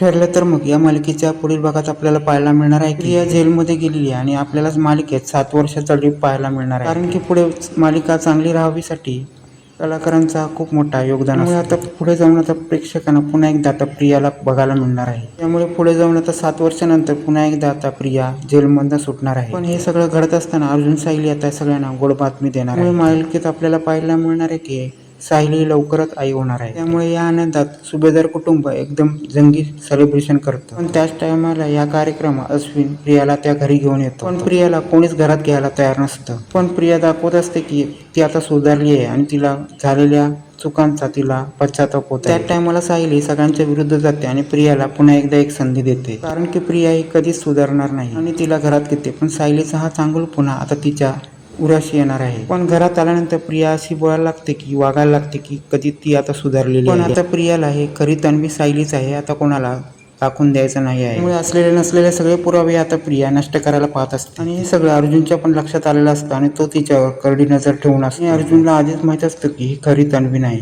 ठरलं तर मग या मालिकेच्या पुढील भागात आपल्याला पाहायला मिळणार आहे की या जेलमध्ये गेलेली आहे आणि आपल्यालाच मालिकेत सात वर्षाचा लीप पाहायला मिळणार आहे. कारण की पुढे मालिका चांगली राहावीसाठी कलाकारांचा खूप मोठा योगदान आहे आता पुढे जाऊन आता प्रेक्षकांना पुन्हा एकदा आता प्रियाला बघायला मिळणार आहे. त्यामुळे पुढे जाऊन आता सात वर्षानंतर पुन्हा एकदा आता प्रिया जेलमधनं सुटणार आहे. पण हे सगळं घडत असताना अर्जुन सायली आता सगळ्यांना गोड बातमी देणार आहे. मालिकेत आपल्याला पाहायला मिळणार आहे की सायली लवकरच आई होणार आहे. त्यामुळे या आनंदात सुभेदार कुटुंब एकदम जंगी सेलिब्रेशन करतं. पण त्याच टायमाला या कार्यक्रमात अश्विन प्रियाला त्या घरी घेऊन येतो. पण प्रियाला कोणीच घरात घ्यायला तयार नसतं. पण प्रिया दाखवत असते की ती आता सुधारली आहे आणि तिला झालेल्या चुकांचा तिला पश्चाताप होतो त्या टायमाला सायली सगळ्यांच्या विरुद्ध जाते आणि प्रियाला पुन्हा एकदा एक संधी देते. कारण की प्रिया ही कधीच सुधारणार नाही आणि तिला घरात घेते. पण सायलीचा हा चांगल पुन्हा आता तिच्या उराशी येणार आहे. पण घरात आल्यानंतर प्रिया अशी बोलायला लागते की वागायला लागते की कधी ती आता सुधारलेली पण आता प्रियाला हे खरी तन्वी सायलीच आहे आता कोणाला दाखवून द्यायचं नाही आहे. त्यामुळे असलेले नसलेले सगळे पुरावे आता प्रिया नष्ट करायला पाहत असते. आणि हे सगळं अर्जुनच्या पण लक्षात आलेलं असतं आणि तो तिच्यावर करडी नजर ठेवून असतो. अर्जुनला आधीच माहीत असतं की ही खरी तन्वी नाही.